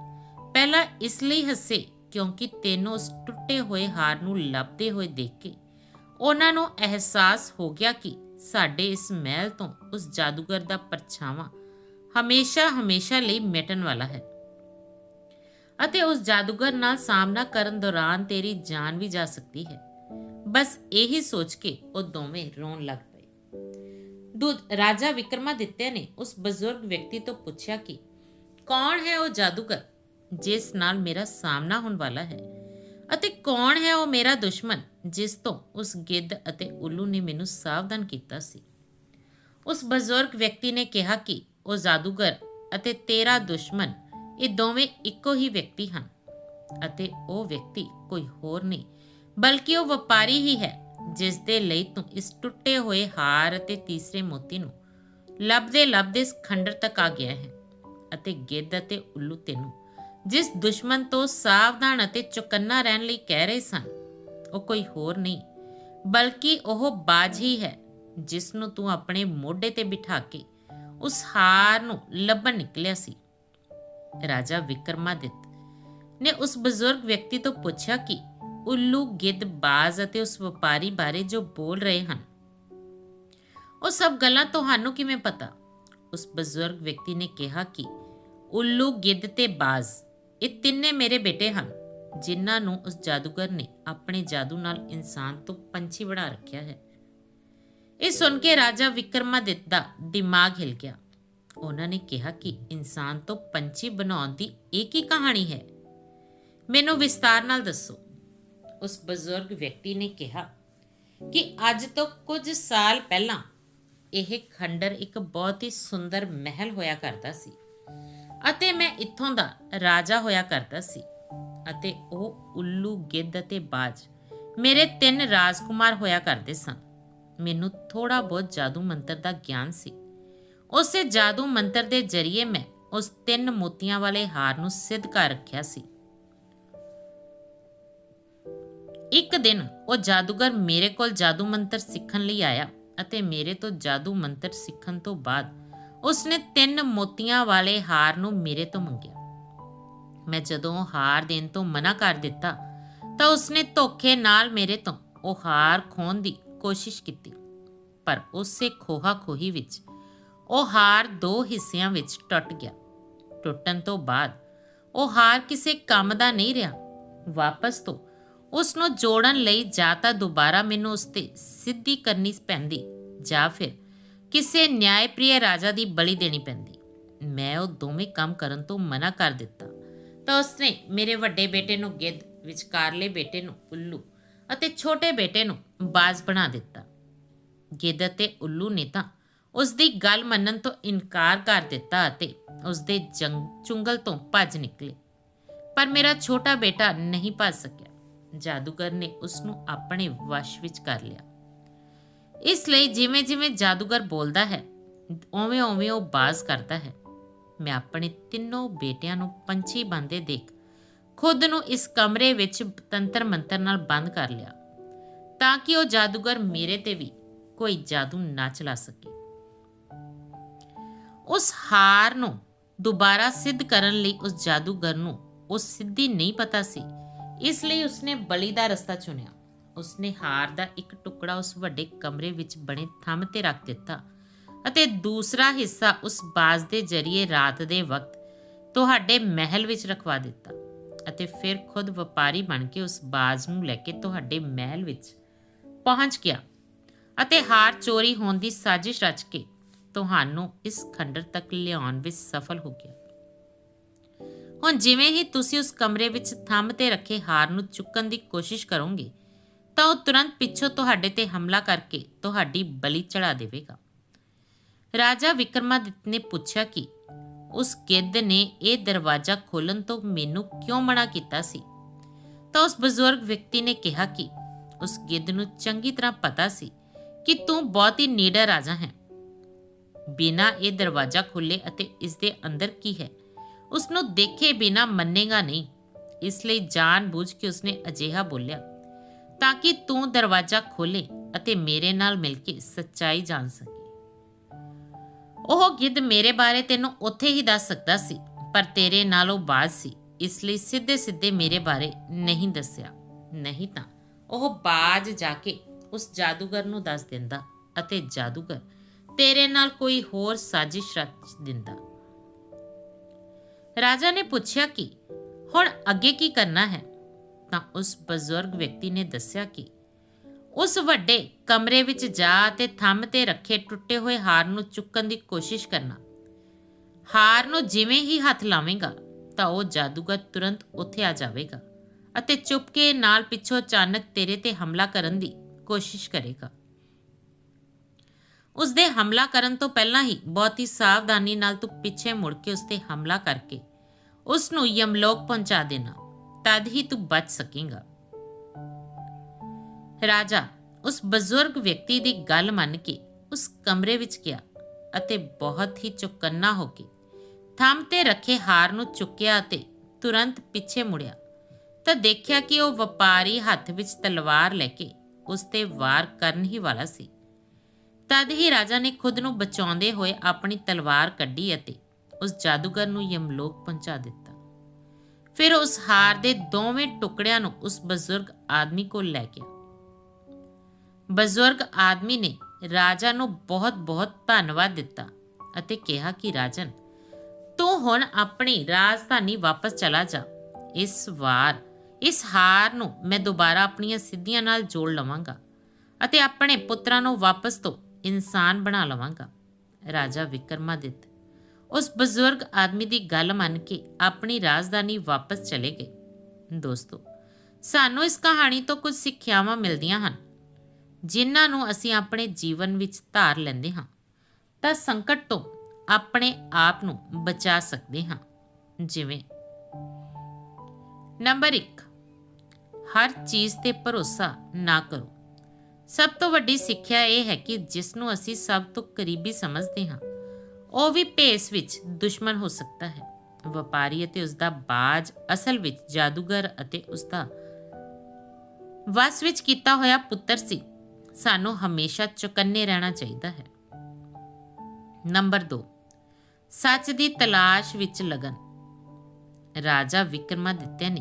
ਪਹਿਲਾਂ ਇਸ ਲਈ ਹੱਸੇ ਕਿਉਂਕਿ ਤੈਨੂੰ ਉਸ ਟੁੱਟੇ ਹੋਏ ਹਾਰ ਨੂੰ ਲੱਭਦੇ ਹੋਏ ਦੇਖ ਕੇ ਉਹਨਾਂ ਨੂੰ ਅਹਿਸਾਸ ਹੋ ਗਿਆ ਕਿ ਸਾਡੇ ਇਸ ਮਹਿਲ ਤੋਂ ਉਸ ਜਾਦੂਗਰ ਦਾ ਪਰਛਾਵਾਂ ਹਮੇਸ਼ਾ ਹਮੇਸ਼ਾ ਲਈ ਮਿਟਣ ਵਾਲਾ ਹੈ। ਅਤੇ ਉਸ ਜਾਦੂਗਰ ਨਾਲ ਸਾਹਮਣਾ ਕਰਨ ਦੌਰਾਨ ਤੇਰੀ ਜਾਨ ਵੀ ਜਾ ਸਕਦੀ ਹੈ। ਬਸ ਇਹੀ ਸੋਚ ਕੇ ਉਹ ਦੋਵੇਂ ਰੋਣ ਲੱਗ ਪਏ। ਦੁੱਧ ਰਾਜਾ ਵਿਕਰਮਾਦਿੱਤਿਆ ਨੇ ਉਸ ਬਜ਼ੁਰਗ ਵਿਅਕਤੀ ਤੋਂ ਪੁੱਛਿਆ ਕਿ ਕੌਣ ਹੈ ਉਹ ਜਾਦੂਗਰ ਜਿਸ ਨਾਲ ਮੇਰਾ ਸਾਹਮਣਾ ਹੋਣ ਵਾਲਾ ਹੈ? ਅਤੇ ਕੌਣ ਹੈ ਉਹ ਮੇਰਾ ਦੁਸ਼ਮਣ ਜਿਸ ਤੋਂ ਉਸ ਗਿੱਧ ਅਤੇ ਉੱਲੂ ਨੇ ਮੈਨੂੰ ਸਾਵਧਾਨ ਕੀਤਾ ਸੀ? ਉਸ ਬਜ਼ੁਰਗ ਵਿਅਕਤੀ ਨੇ ਕਿਹਾ ਕਿ ਉਹ ਜਾਦੂਗਰ ਅਤੇ ਤੇਰਾ ਦੁਸ਼ਮਣ ਇਹ ਦੋਵੇਂ ਇੱਕੋ ਹੀ ਵਿਅਕਤੀ ਹਨ। ਅਤੇ ਉਹ ਵਿਅਕਤੀ ਕੋਈ ਹੋਰ ਨਹੀਂ, ਬਲਕਿ ਉਹ ਵਪਾਰੀ ਹੀ ਹੈ ਜਿਸ ਦੇ ਲਈ ਤੂੰ ਇਸ ਟੁੱਟੇ ਹੋਏ ਹਾਰ ਅਤੇ ਤੀਸਰੇ ਮੋਤੀ ਨੂੰ ਲੱਭਦੇ ਲੱਭਦੇ ਇਸ ਖੰਡਰ ਤੱਕ ਆ ਗਿਆ ਹੈ ਅਤੇ ਗਿੱਧ ਅਤੇ ਉੱਲੂ ਤੈਨੂੰ, ਜਿਸ ਦੁਸ਼ਮਣ ਤੋਂ ਸਾਵਧਾਨ ਅਤੇ ਚੁਕੰਨਾ ਰਹਿਣ ਲਈ ਕਹਿ ਰਹੇ ਸਨ, ਉਹ ਕੋਈ ਹੋਰ ਨਹੀਂ, ਬਲਕਿ ਉਹ ਬਾਜ ਹੀ ਹੈ ਜਿਸ ਨੂੰ ਤੂੰ ਆਪਣੇ ਮੋਢੇ ਤੇ ਬਿਠਾ ਕੇ ਉਸ ਹਾਰ ਨੂੰ ਲੱਭਣ ਨਿਕਲਿਆ ਸੀ। ਰਾਜਾ ਵਿਕਰਮਾਦਿੱਤ ਨੇ ਉਸ ਬਜ਼ੁਰਗ ਵਿਅਕਤੀ ਤੋਂ ਪੁੱਛਿਆ ਕਿ ਉੱਲੂ ਗਿੱਧ ਬਾਜ਼ ਅਤੇ ਉਸ ਵਪਾਰੀ ਬਾਰੇ ਜੋ ਬੋਲ ਰਹੇ ਹਨ। ਉਹ ਸਭ ਗੱਲਾਂ ਤੁਹਾਨੂੰ ਕਿਵੇਂ ਪਤਾ? ਉਸ ਬਜ਼ੁਰਗ ਵਿਅਕਤੀ ਨੇ ਕਿਹਾ ਕਿ ਉੱਲੂ ਗਿੱਧ ਤੇ ਬਾਜ਼, ਇਹ ਤਿੰਨੇ ਮੇਰੇ ਬੇਟੇ ਹਨ, ਜਿਨ੍ਹਾਂ ਨੂੰ ਉਸ ਜਾਦੂਗਰ ਨੇ ਆਪਣੇ ਜਾਦੂ ਨਾਲ ਇਨਸਾਨ ਤੋਂ ਪੰਛੀ ਬਣਾ ਰੱਖਿਆ ਹੈ। ਇਹ ਸੁਣ ਕੇ ਰਾਜਾ ਵਿਕਰਮਾਦਿੱਤ ਦਾ ਦਿਮਾਗ ਹਿਲ ਗਿਆ। ਉਹਨਾਂ ਨੇ ਕਿਹਾ ਕਿ ਇਨਸਾਨ ਤੋਂ ਪੰਛੀ ਬਣਾਉਣ ਦੀ ਇਹ ਕੀ ਕਹਾਣੀ ਹੈ। ਮੈਨੂੰ ਵਿਸਤਾਰ ਨਾਲ ਦੱਸੋ। ਉਸ ਬਜ਼ੁਰਗ ਵਿਅਕਤੀ ਨੇ ਕਿਹਾ ਕਿ ਅੱਜ ਤੋਂ ਕੁਝ ਸਾਲ ਪਹਿਲਾਂ ਇਹ ਖੰਡਰ ਇੱਕ ਬਹੁਤ ਹੀ ਸੁੰਦਰ ਮਹਿਲ ਹੋਇਆ ਕਰਦਾ ਸੀ ਅਤੇ ਮੈਂ ਇੱਥੋਂ ਦਾ ਰਾਜਾ ਹੋਇਆ ਕਰਦਾ ਸੀ ਅਤੇ ਉਹ ਉੱਲੂ ਗਿੱਧ ਅਤੇ ਬਾਜ ਮੇਰੇ ਤਿੰਨ ਰਾਜਕੁਮਾਰ ਹੋਇਆ ਕਰਦੇ ਸਨ। ਮੈਨੂੰ ਥੋੜਾ ਬਹੁਤ ਜਾਦੂ ਮੰਤਰ ਦਾ ਗਿਆਨ ਸੀ। ਉਸੇ ਜਾਦੂ ਮੰਤਰ ਦੇ ਜ਼ਰੀਏ ਮੈਂ ਉਸ ਤਿੰਨ ਮੋਤੀਆਂ ਵਾਲੇ ਹਾਰ ਨੂੰ ਸਿੱਧ ਕਰ ਰੱਖਿਆ ਸੀ। ਇੱਕ ਦਿਨ ਉਹ ਜਾਦੂਗਰ ਮੇਰੇ ਕੋਲ ਜਾਦੂ ਮੰਤਰ ਸਿੱਖਣ ਲਈ ਆਇਆ ਅਤੇ ਮੇਰੇ ਤੋਂ ਜਾਦੂ ਮੰਤਰ ਸਿੱਖਣ ਤੋਂ ਬਾਅਦ ਉਸਨੇ ਤਿੰਨ ਮੋਤੀਆਂ ਵਾਲੇ ਹਾਰ ਨੂੰ ਮੇਰੇ ਤੋਂ ਮੰਗਿਆ। ਮੈਂ ਜਦੋਂ ਉਹ ਹਾਰ ਦੇਣ ਤੋਂ ਮਨਾ ਕਰ ਦਿੱਤਾ ਤਾਂ ਉਸਨੇ ਧੋਖੇ ਨਾਲ ਮੇਰੇ ਤੋਂ ਉਹ ਹਾਰ ਖੋਣ ਦੀ ਕੋਸ਼ਿਸ਼ ਕੀਤੀ, ਪਰ ਉਸੇ ਖੋਹਾ ਖੋਹੀ ਵਿੱਚ ਉਹ ਹਾਰ ਦੋ ਹਿੱਸਿਆਂ ਵਿੱਚ ਟੁੱਟ ਗਿਆ। ਟੁੱਟਣ ਤੋਂ ਬਾਅਦ ਉਹ ਹਾਰ ਕਿਸੇ ਕੰਮ ਦਾ ਨਹੀਂ ਰਿਹਾ। ਵਾਪਸ ਤੋਂ ਉਸ ਨੂੰ ਜੋੜਨ ਲਈ ਜਾਂ ਤਾਂ ਦੁਬਾਰਾ ਮੈਨੂੰ ਉਸ ਤੇ ਸਿੱਧੀ ਕਰਨੀ ਪੈਂਦੀ ਜਾਂ ਫਿਰ ਕਿਸੇ ਨਿਆਇਪ੍ਰਿਯ ਰਾਜਾ ਦੀ ਬਲੀ ਦੇਣੀ ਪੈਂਦੀ। ਮੈਂ ਉਹ ਦੋਵੇਂ ਕੰਮ ਕਰਨ ਤੋਂ ਮਨਾ ਕਰ ਦਿੱਤਾ। ਤਾਂ ਉਸਨੇ ਮੇਰੇ ਵੱਡੇ ਬੇਟੇ ਨੂੰ ਗਿੱਧ, ਵਿਚਕਾਰਲੇ ਬੇਟੇ ਨੂੰ ਉੱਲੂ ਅਤੇ ਛੋਟੇ ਬੇਟੇ ਨੂੰ ਬਾਜ਼ ਬਣਾ ਦਿੱਤਾ। ਗਿੱਧ ਅਤੇ ਉੱਲੂ ਨੇ ਤਾਂ ਉਸ ਦੀ ਗੱਲ ਮੰਨਣ ਤੋਂ ਇਨਕਾਰ ਕਰ ਦਿੱਤਾ ਅਤੇ ਉਸ ਦੇ ਜੰਗ ਚੁੰਗਲ ਤੋਂ ਭੱਜ ਨਿਕਲੇ। ਪਰ ਮੇਰਾ ਛੋਟਾ ਬੇਟਾ ਨਹੀਂ ਭੱਜ ਸਕਿਆ। ਜਾਦੂਗਰ ਨੇ ਉਸ ਨੂੰ ਆਪਣੇ ਵਸ਼ ਵਿੱਚ ਕਰ ਲਿਆ। ਇਸ ਲਈ ਜਿਵੇਂ ਜਿਵੇਂ ਜਾਦੂਗਰ ਬੋਲਦਾ ਹੈ ਉਵੇਂ ਉਵੇਂ ਉਹ ਬਾਜ਼ ਕਰਦਾ ਹੈ। ਮੈਂ ਆਪਣੇ ਤਿੰਨੋਂ ਬੇਟਿਆਂ ਨੂੰ ਪੰਛੀ ਬੰਦੇ ਦੇਖ ਖੁਦ ਨੂੰ ਇਸ ਕਮਰੇ ਵਿੱਚ ਤੰਤਰ ਮੰਤਰ ਨਾਲ ਬੰਦ ਕਰ ਲਿਆ, ਤਾਂ ਕਿ ਉਹ ਜਾਦੂਗਰ ਮੇਰੇ ਤੇ ਵੀ ਕੋਈ ਜਾਦੂ ਨਾ ਚਲਾ ਸਕੇ। ਉਸ ਹਾਰ ਨੂੰ ਦੁਬਾਰਾ ਸਿੱਧ ਕਰਨ ਲਈ ਉਸ ਜਾਦੂਗਰ ਨੂੰ ਉਹ ਸਿੱਧੀ ਨਹੀਂ ਪਤਾ ਸੀ, ਇਸ ਲਈ ਉਸਨੇ ਬਲੀ ਦਾ ਰਸਤਾ ਚੁਣਿਆ। ਉਸਨੇ ਹਾਰ ਦਾ ਇੱਕ ਟੁਕੜਾ ਉਸ ਵੱਡੇ ਕਮਰੇ ਵਿੱਚ ਬਣੇ ਥੰਮ ਤੇ ਰੱਖ ਦਿੱਤਾ ਅਤੇ ਦੂਸਰਾ ਹਿੱਸਾ ਉਸ ਬਾਜ਼ ਦੇ ਜ਼ਰੀਏ ਰਾਤ ਦੇ ਵਕਤ ਤੁਹਾਡੇ ਮਹਿਲ ਵਿੱਚ ਰਖਵਾ ਦਿੱਤਾ। ਅਤੇ ਫਿਰ ਖੁਦ ਵਪਾਰੀ ਬਣ ਕੇ ਉਸ ਬਾਜ਼ ਨੂੰ ਲੈ ਕੇ ਤੁਹਾਡੇ ਮਹਿਲ ਵਿੱਚ ਪਹੁੰਚ ਗਿਆ ਅਤੇ ਹਾਰ ਚੋਰੀ ਹੋਣ ਦੀ ਸਾਜ਼ਿਸ਼ ਰਚ ਕੇ ਤੁਹਾਨੂੰ ਇਸ ਖੰਡਰ ਤੱਕ ਲਿਆਉਣ ਵਿੱਚ ਸਫਲ ਹੋ ਗਿਆ। ਹੁਣ ਜਿਵੇਂ ਹੀ ਤੁਸੀਂ ਉਸ ਕਮਰੇ ਵਿੱਚ ਥੰਮ ਤੇ ਰੱਖੇ ਹਾਰ ਨੂੰ ਚੁੱਕਣ ਦੀ ਕੋਸ਼ਿਸ਼ ਕਰੋਗੇ, ਤਾਂ ਉਹ ਤੁਰੰਤ ਪਿੱਛੋਂ ਤੁਹਾਡੇ ਤੇ ਹਮਲਾ ਕਰਕੇ ਤੁਹਾਡੀ ਬਲੀ ਚੜਾ ਦੇਵੇਗਾ। ਰਾਜਾ ਵਿਕਰਮਾਦਿੱਤ ਨੇ ਪੁੱਛਿਆ ਕਿ ਉਸ ਗਿੱਧ ਨੇ ਇਹ ਦਰਵਾਜ਼ਾ ਖੋਲਣ ਤੋਂ ਮੈਨੂੰ ਕਿਉਂ ਮਨਾ ਕੀਤਾ ਸੀ? ਤਾਂ ਉਸ ਬਜ਼ੁਰਗ ਵਿਅਕਤੀ ਨੇ ਕਿਹਾ ਕਿ ਉਸ ਗਿੱਧ ਨੂੰ ਚੰਗੀ ਤਰ੍ਹਾਂ ਪਤਾ ਸੀ ਕਿ ਤੂੰ ਬਹੁਤ ਹੀ ਨੀਡਰ ਰਾਜਾ ਹੈ। ਬਿਨਾ ਇਹ ਦਰਵਾਜ਼ਾ ਖੁੱਲੇ ਅਤੇ ਇਸ ਦੇ ਅੰਦਰ ਕੀ ਹੈ? ਉਸ ਨੂੰ ਦੇਖੇ ਬਿਨਾ ਮੰਨੇਗਾ ਨਹੀਂ। ਇਸ ਲਈ ਜਾਣ ਬੁੱਝ ਕੇ ਉਸਨੇ ਅਜਿਹਾ ਬੋਲਿਆ, ਤਾਂ ਕਿ ਤੂੰ ਦਰਵਾਜ਼ਾ ਖੋਲੇ ਅਤੇ ਮੇਰੇ ਨਾਲ ਮਿਲ ਕੇ ਸੱਚਾਈ ਜਾਣ ਸਕੇ। ਉਹ ਗਿੱਧ ਮੇਰੇ ਬਾਰੇ ਤੈਨੂੰ ਉੱਥੇ ਹੀ ਦੱਸ ਸਕਦਾ ਸੀ, ਪਰ ਤੇਰੇ ਨਾਲ ਉਹ ਬਾਜ਼ ਸੀ, ਇਸ ਲਈ ਸਿੱਧੇ ਸਿੱਧੇ ਮੇਰੇ ਬਾਰੇ ਨਹੀਂ ਦੱਸਿਆ। ਨਹੀਂ ਤਾਂ ਉਹ ਬਾਜ਼ ਜਾ ਕੇ ਉਸ ਜਾਦੂਗਰ ਨੂੰ ਦੱਸ ਦਿੰਦਾ ਅਤੇ ਜਾਦੂਗਰ ਤੇਰੇ ਨਾਲ ਕੋਈ ਹੋਰ ਸਾਜ਼ਿਸ਼ ਰਚ ਦਿੰਦਾ। ਰਾਜਾ ਨੇ ਪੁੱਛਿਆ ਕਿ ਹੁਣ ਅੱਗੇ ਕੀ ਕਰਨਾ ਹੈ? ਤਾਂ ਉਸ ਬਜ਼ੁਰਗ ਵਿਅਕਤੀ ਨੇ ਦੱਸਿਆ ਕਿ ਉਸ ਵੱਡੇ ਕਮਰੇ ਵਿੱਚ ਜਾ ਤੇ ਥੰਮ ਤੇ ਰੱਖੇ ਟੁੱਟੇ ਹੋਏ ਹਾਰ ਨੂੰ ਚੁੱਕਣ ਦੀ ਕੋਸ਼ਿਸ਼ ਕਰਨਾ। ਹਾਰ ਨੂੰ ਜਿਵੇਂ ਹੀ ਹੱਥ ਲਾਵੇਂਗਾ, ਤਾਂ ਉਹ ਜਾਦੂਗਰ ਤੁਰੰਤ ਉੱਥੇ ਆ ਜਾਵੇਗਾ ਅਤੇ ਚੁੱਪਕੇ ਨਾਲ ਪਿੱਛੋਂ ਅਚਾਨਕ ਤੇਰੇ ਤੇ ਹਮਲਾ ਕਰਨ ਦੀ ਕੋਸ਼ਿਸ਼ ਕਰੇਗਾ। ਉਸ ਦੇ ਹਮਲਾ ਕਰਨ ਤੋਂ ਪਹਿਲਾਂ ਹੀ ਬਹੁਤ ਹੀ ਸਾਵਧਾਨੀ ਨਾਲ ਤੂੰ ਪਿੱਛੇ ਮੁੜ ਕੇ ਉਸ ਤੇ ਹਮਲਾ ਕਰਕੇ ਉਸ ਨੂੰ ਯਮਲੋਕ ਪਹੁੰਚਾ ਦੇਣਾ। ਤਦ ਹੀ ਤੂੰ ਬਚ ਸਕੇਗਾ। ਰਾਜਾ ਉਸ ਬਜ਼ੁਰਗ ਵਿਅਕਤੀ ਦੀ ਗੱਲ ਮੰਨ ਕੇ ਉਸ ਕਮਰੇ ਵਿੱਚ ਗਿਆ ਅਤੇ ਬਹੁਤ ਹੀ ਚੁਕੰਨਾ ਹੋ ਕੇ ਥੰਮ ਤੇ ਰੱਖੇ ਹਾਰ ਨੂੰ ਚੁੱਕਿਆ ਅਤੇ ਤੁਰੰਤ ਪਿੱਛੇ ਮੁੜਿਆ। ਤਾਂ ਦੇਖਿਆ ਕਿ ਉਹ ਵਪਾਰੀ ਹੱਥ ਵਿੱਚ ਤਲਵਾਰ ਲੈ ਕੇ ਉਸ ਤੇ ਵਾਰ ਕਰਨ ਹੀ ਵਾਲਾ ਸੀ। ਤਦ ਹੀ ਰਾਜਾ ਨੇ ਖੁਦ ਨੂੰ ਬਚਾਉਂਦੇ ਹੋਏ ਆਪਣੀ ਤਲਵਾਰ ਕੱਢੀ ਅਤੇ ਉਸ ਜਾਦੂਗਰ ਨੂੰ ਯਮਲੋਕ ਪਹੁੰਚਾ ਦਿੱਤਾ। ਫਿਰ ਉਸ ਹਾਰ ਦੇ ਦੋਵੇਂ ਟੁਕੜਿਆਂ ਨੂੰ ਉਸ ਬਜ਼ੁਰਗ ਆਦਮੀ ਕੋਲ ਲੈ ਗਿਆ। ਬਜ਼ੁਰਗ ਆਦਮੀ ਨੇ ਰਾਜਾ ਨੂੰ ਬਹੁਤ-ਬਹੁਤ ਧੰਨਵਾਦ ਦਿੱਤਾ ਅਤੇ ਕਿਹਾ ਕਿ, ਰਾਜਨ, ਤੂੰ ਹੁਣ ਆਪਣੀ ਰਾਜਧਾਨੀ ਵਾਪਸ ਚਲਾ ਜਾ। ਇਸ ਵਾਰ, ਇਸ ਹਾਰ ਨੂੰ ਮੈਂ ਦੁਬਾਰਾ ਆਪਣੀਆਂ ਸਿੱਧੀਆਂ ਨਾਲ ਜੋੜ ਲਵਾਂਗਾ ਅਤੇ ਆਪਣੇ ਪੁੱਤਰਾਂ ਨੂੰ ਵਾਪਸ ਤੋਂ ਇਨਸਾਨ ਬਣਾ ਲਵਾਂਗਾ। ਰਾਜਾ ਵਿਕਰਮਾਦਿੱਤ ਉਸ ਬਜ਼ੁਰਗ ਆਦਮੀ ਦੀ ਗੱਲ ਮੰਨ ਕੇ ਆਪਣੀ ਰਾਜਧਾਨੀ ਵਾਪਸ ਚਲੇ ਗਏ। ਦੋਸਤੋ, ਸਾਨੂੰ ਇਸ ਕਹਾਣੀ ਤੋਂ ਕੁਝ ਸਿੱਖਿਆਵਾਂ ਮਿਲਦੀਆਂ ਹਨ। ਜਿਨ੍ਹਾਂ ਨੂੰ ਅਸੀਂ ਆਪਣੇ ਜੀਵਨ ਵਿੱਚ ਧਾਰ ਲੈਂਦੇ ਹਾਂ, ਤਾਂ ਸੰਕਟ ਤੋਂ ਆਪਣੇ ਆਪ ਨੂੰ ਬਚਾ ਸਕਦੇ ਹਾਂ। ਜਿਵੇਂ ਨੰਬਰ 1 ਹਰ ਚੀਜ਼ ਤੇ ਭਰੋਸਾ ਨਾ ਕਰੋ। ਸਭ ਤੋਂ ਵੱਡੀ ਸਿੱਖਿਆ ਇਹ ਹੈ ਕਿ ਜਿਸ ਨੂੰ ਅਸੀਂ ਸਭ ਤੋਂ ਕਰੀਬੀ ਸਮਝਦੇ ਹਾਂ, ਉਹ ਵੀ ਭੇਸ ਵਿੱਚ ਦੁਸ਼ਮਣ ਹੋ ਸਕਦਾ ਹੈ। ਵਪਾਰੀ ਅਤੇ ਉਸ ਦਾ ਬਾਜ ਅਸਲ ਵਿੱਚ ਜਾਦੂਗਰ ਅਤੇ ਉਸ ਦਾ ਵਸ ਵਿੱਚ ਕੀਤਾ ਹੋਇਆ ਪੁੱਤਰ ਸੀ। ਸਾਨੂੰ ਹਮੇਸ਼ਾ ਚੁਕੰਨੇ ਰਹਿਣਾ ਚਾਹੀਦਾ ਹੈ। ਨੰਬਰ 2 ਸੱਚ ਦੀ ਤਲਾਸ਼ ਵਿੱਚ ਲਗਨ। ਰਾਜਾ ਵਿਕਰਮਾਦਿੱਤਿਆ ਨੇ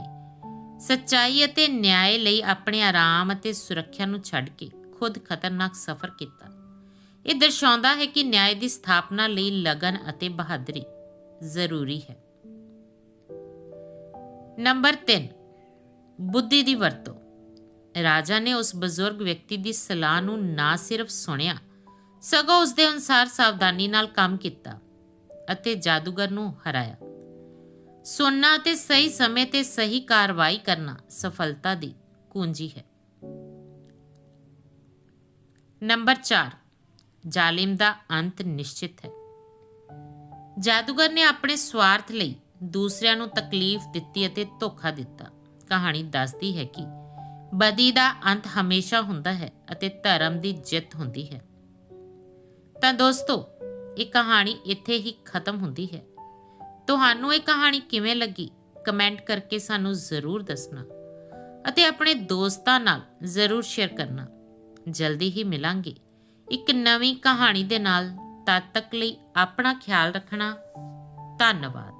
ਸੱਚਾਈ ਅਤੇ ਨਿਆਂ ਲਈ ਆਪਣੇ ਆਰਾਮ ਅਤੇ ਸੁਰੱਖਿਆ ਨੂੰ ਛੱਡ ਕੇ ਖੁਦ ਖਤਰਨਾਕ ਸਫ਼ਰ ਕੀਤਾ। ਇਹ ਦਰਸਾਉਂਦਾ ਹੈ ਕਿ ਨਿਆਂ ਦੀ ਸਥਾਪਨਾ ਲਈ ਲਗਨ ਅਤੇ ਬਹਾਦਰੀ ਜ਼ਰੂਰੀ ਹੈ। ਨੰਬਰ 3 ਬੁੱਧੀ ਦੀ ਵਰਤੋਂ। ਰਾਜਾ ਨੇ ਉਸ ਬਜ਼ੁਰਗ ਵਿਅਕਤੀ ਦੀ ਸਲਾਹ ਨੂੰ ਨਾ ਸਿਰਫ ਸੁਣਿਆ, ਸਗੋਂ ਉਸ ਦੇ ਅਨੁਸਾਰ ਸਾਵਧਾਨੀ ਨਾਲ ਕੰਮ ਕੀਤਾ ਅਤੇ ਜਾਦੂਗਰ ਨੂੰ ਹਰਾਇਆ। ਸੁਣਨਾ ਅਤੇ ਸਹੀ ਸਮੇਂ ਤੇ ਸਹੀ ਕਾਰਵਾਈ ਕਰਨਾ ਸਫਲਤਾ ਦੀ ਕੁੰਜੀ ਹੈ। ਨੰਬਰ 4 ਜ਼ਾਲਿਮ ਦਾ ਅੰਤ ਨਿਸ਼ਚਿਤ ਹੈ। ਜਾਦੂਗਰ ਨੇ ਆਪਣੇ ਸਵਾਰਥ ਲਈ ਦੂਸਰਿਆਂ ਨੂੰ ਤਕਲੀਫ ਦਿੱਤੀ ਅਤੇ ਧੋਖਾ ਦਿੱਤਾ। ਕਹਾਣੀ ਦੱਸਦੀ ਹੈ ਕਿ ਬਦੀ ਦਾ ਅੰਤ ਹਮੇਸ਼ਾ ਹੁੰਦਾ ਹੈ ਅਤੇ ਧਰਮ ਦੀ ਜਿੱਤ ਹੁੰਦੀ ਹੈ। ਤਾਂ ਦੋਸਤੋ, ਇਹ ਕਹਾਣੀ ਇੱਥੇ ਹੀ ਖਤਮ ਹੁੰਦੀ ਹੈ। ਤੁਹਾਨੂੰ ਇਹ ਕਹਾਣੀ ਕਿਵੇਂ ਲੱਗੀ? ਕਮੈਂਟ ਕਰਕੇ ਸਾਨੂੰ ਜ਼ਰੂਰ ਦੱਸਣਾ ਅਤੇ ਆਪਣੇ ਦੋਸਤਾਂ ਨਾਲ ਜ਼ਰੂਰ ਸ਼ੇਅਰ ਕਰਨਾ। ਜਲਦੀ ਹੀ ਮਿਲਾਂਗੇ ਇੱਕ ਨਵੀਂ ਕਹਾਣੀ ਦੇ ਨਾਲ। ਤਦ ਤੱਕ ਲਈ ਆਪਣਾ ਖਿਆਲ ਰੱਖਣਾ। ਧੰਨਵਾਦ।